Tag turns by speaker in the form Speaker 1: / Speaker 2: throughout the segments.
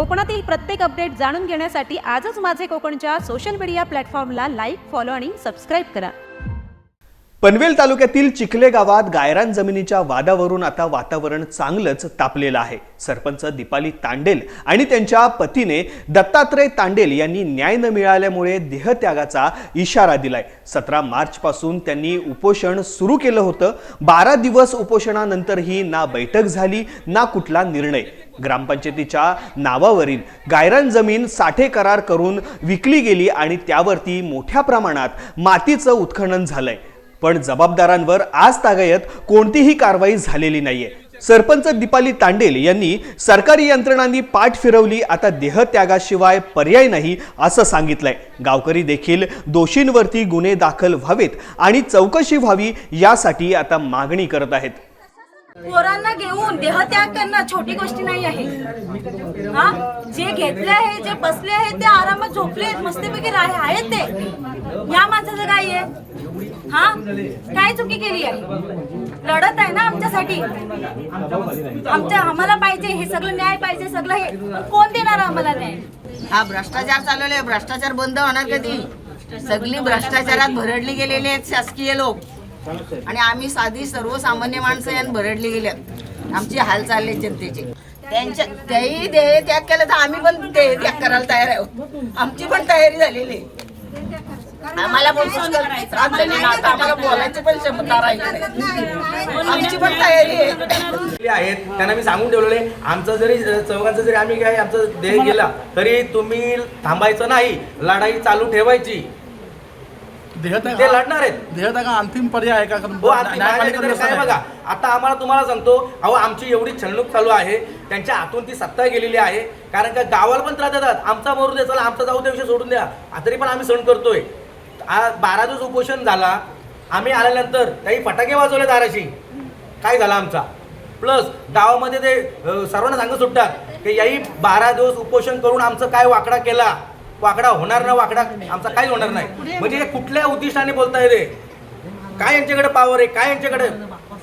Speaker 1: कोकणातील प्रत्येक अपडेट जाणून घेण्यासाठी आजच माझे कोकणच्या सोशल मीडिया प्लॅटफॉर्मला लाईक फॉलो आणि सबस्क्राईब करा.
Speaker 2: पनवेल तालुक्यातील चिखले गावात गायरान जमिनीच्या वादावरून आता वातावरण चांगलंच तापलेलं आहे. सरपंच दीपाली तांडेल आणि त्यांच्या पतीने दत्तात्रय तांडेल यांनी न्याय न मिळाल्यामुळे देहत्यागाचा इशारा दिलाय. सतरा मार्चपासून त्यांनी उपोषण सुरू केलं होतं. बारा दिवस उपोषणानंतरही ना बैठक झाली ना कुठला निर्णय. ग्रामपंचायतीच्या नावावरील गायरान जमीन साठे करार करून विकली गेली आणि त्यावरती मोठ्या प्रमाणात मातीचं उत्खनन झालंय. पण जबाबदारांवर आज तागायत कोणतीही कारवाई झालेली नाहीये. सरपंच दीपाली तांडेल यांनी सरकारी यंत्रणांनी पाठ फिरवली आता देहत्यागाशिवाय पर्याय नाही असं सांगितलंय. गावकरी देखील दोषींवरती गुन्हे दाखल व्हावेत आणि चौकशी व्हावी यासाठी आता मागणी करत आहेत.
Speaker 3: पोरांना घेऊन देहत्याग करणं छोटी गोष्टी नाही आहे. हा? जे घेतले आहे जे बसले आहे ते आरामात झोपले आहेत मस्तीपैकी राहे आहेत ते. या माणसाचं काय आहे हा? काय चुकी केली आहे? लढत आहे ना आमच्यासाठी? आमच्या आम्हाला पाहिजे हे सगळं न्याय पाहिजे सगळं हे. कोण देणार आम्हाला न्याय?
Speaker 4: हा भ्रष्टाचार चालवले भ्रष्टाचार बंद होणार कधी? सगळी भ्रष्टाचारात भरडली गेलेली आहेत शासकीय लोक. आणि आम्ही साधी सर्वसामान्य माणसं यानं भरडली गेल्यात. आमची हाल चालले जनतेचे. त्यांच्या त्याही देह त्याग केलं तर आम्ही पण देह त्याग करायला तयार आहोत. आमची पण तयारी झालेली आहे. आम्हाला पण आम्हाला बोलायची पण क्षमता राहिली आमची पण तयारी आहे.
Speaker 5: आहेत त्यांना मी सांगून ठेवलेले आमचं जरी चौघांचं जरी आम्ही काय आमचं देह गेला तरी तुम्ही थांबायचं नाही. लढाई चालू ठेवायची. ते लढणार आहेत.
Speaker 6: देहत्याग हा अंतिम पर्याय आहे का? कारण
Speaker 5: हो काय
Speaker 6: नाही.
Speaker 5: बघा आता आम्हाला तुम्हाला सांगतो अहो आमची एवढी छळणूक चालू आहे त्यांच्या हातून ती सत्ता गेलेली आहे कारण का गावाला पण त्रास देतात. आमचा मरू दे चला आमचा जाऊ विषय सोडून द्या. तरी पण आम्ही सण करतोय. आ- बारा दिवस उपोषण झाला आम्ही आल्यानंतर काही फटाके वाजवले दाराशी. काय झाला आमचा? प्लस गावामध्ये ते अ, सर्वांना सांगत सुटतात की याही बारा दिवस उपोषण करून आमचं काय वाकडा केला? वाकडा होणार ना वाकडा आमचा काहीच होणार नाही. म्हणजे हे कुठल्या उद्दिष्टाने बोलताय ते काय यांच्याकडे पावर आहे? काय यांच्याकडे?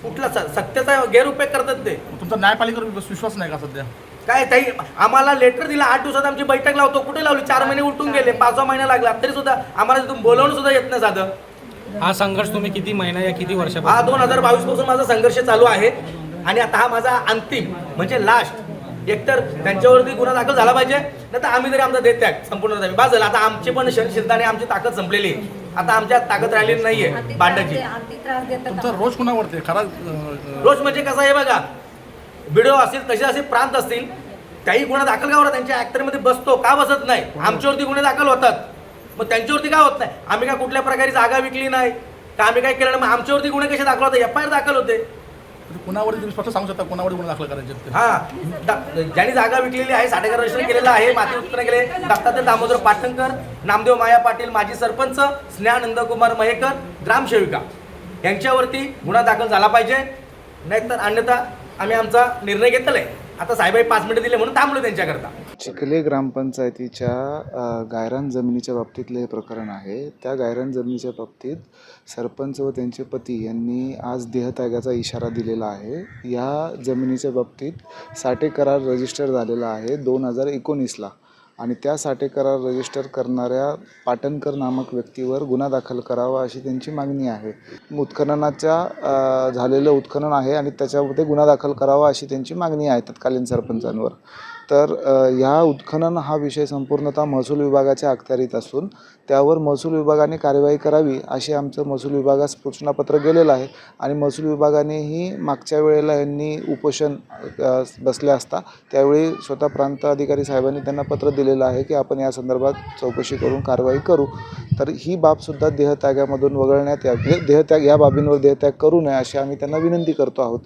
Speaker 5: कुठला स- सत्याचा गैरउपयोग करतात ते.
Speaker 6: तुमचा न्यायपालिकेवर विश्वास नाही का सध्या?
Speaker 5: काय ताई आम्हाला लेटर दिला आठ दिवसात आमची बैठक लावतो. कुठे लावली? चार महिने उलटून गेले. पाच सहा महिना लागला. तरी सुद्धा आम्हाला तिथून बोलवणं सुद्धा येत नाही साधं.
Speaker 7: हा संघर्ष तुम्ही किती महिना या किती
Speaker 5: हा
Speaker 7: वर्षापासून
Speaker 5: दोन हजार बावीसपासून माझा संघर्ष चालू आहे. आणि आता हा माझा अंतिम म्हणजे लास्ट एकतर त्यांच्यावरती गुन्हा दाखल झाला पाहिजे नाही तर आम्ही तरी आमचा देत त्याग संपूर्ण झालं. आता आमची पण आणि आमची ताकद संपलेली. आहे आता आमच्यात ताकद राहिलेली नाहीये
Speaker 6: तुमचा रोज कुणावरती? खरा
Speaker 5: रोज म्हणजे कसं आहे बघा व्हिडिओ असतील तसे असे प्रांत असतील काही गुन्हा दाखल का होतात त्यांच्या ऍक्टरमध्ये बसतो का बसत नाही? आमच्यावरती गुन्हे दाखल होतात. मग त्यांच्यावरती का होत नाही? आम्ही काय कुठल्या प्रकारे जागा विकली नाही? का आम्ही काय केलं नाही? मग आमच्यावरती गुन्हे कसे दाखल होते एफ आय आर दाखल होते.
Speaker 6: म्हणजे कुणावरती तुम्ही स्पष्ट सांगू शकता कुणावर गुन्हा दाखल करायचे ते?
Speaker 5: हा ज्यांनी जागा विकलेली आहे साठेकर रजिस्टर केलेलं आहे माती उत्पन्न केले दत्तात्रय दामोदर पाटणकर नामदेव माया पाटील माजी सरपंच स्नेहा नंदकुमार महेकर ग्रामसेविका. यांच्यावरती गुन्हा दाखल झाला पाहिजे. नाहीतर अन्यथा आम्ही आमचा निर्णय घेतलेला आहे. आता साहेबाई पाच मिनिटं दिले म्हणून थांबलो त्यांच्याकरता.
Speaker 8: चिखले ग्रामपंचायतीच्या गायरान जमिनीच्या बाबतीतलं हे प्रकरण आहे. त्या गायरान जमिनीच्या बाबतीत सरपंच व त्यांचे पती यांनी आज देहत्यागाचा इशारा दिलेला आहे. या जमिनीच्या बाबतीत साठे करार रजिस्टर झालेला आहे दोन हजार एकोणीसला आणि त्या साठे करार रजिस्टर करणाऱ्या पाटणकर नामक व्यक्तीवर गुन्हा दाखल करावा अशी त्यांची मागणी आहे. उत्खननाच्या झालेलं उत्खनन आहे आणि त्याच्यामध्ये गुन्हा दाखल करावा अशी त्यांची मागणी आहे तत्कालीन सरपंचांवर. तर ह्या उत्खनन हा विषय संपूर्णतः महसूल विभागाच्या अखत्यारीत असून त्यावर महसूल विभागाने कार्यवाही करावी अशी आमचं महसूल विभागास सूचनापत्र गेलेलं आहे आणि महसूल विभागानेही मागच्या वेळेला यांनी उपोषण बसले असता त्यावेळी स्वतः प्रांत अधिकारी साहेबांनी त्यांना पत्र दिलेलं आहे की आपण या संदर्भात चौकशी करून कारवाई करू. तर ही बाबसुद्धा देहत्यागामधून वगळण्यात यावी देहत्याग या बाबींवर देहत्याग करू नये अशी आम्ही त्यांना विनंती करतो आहोत.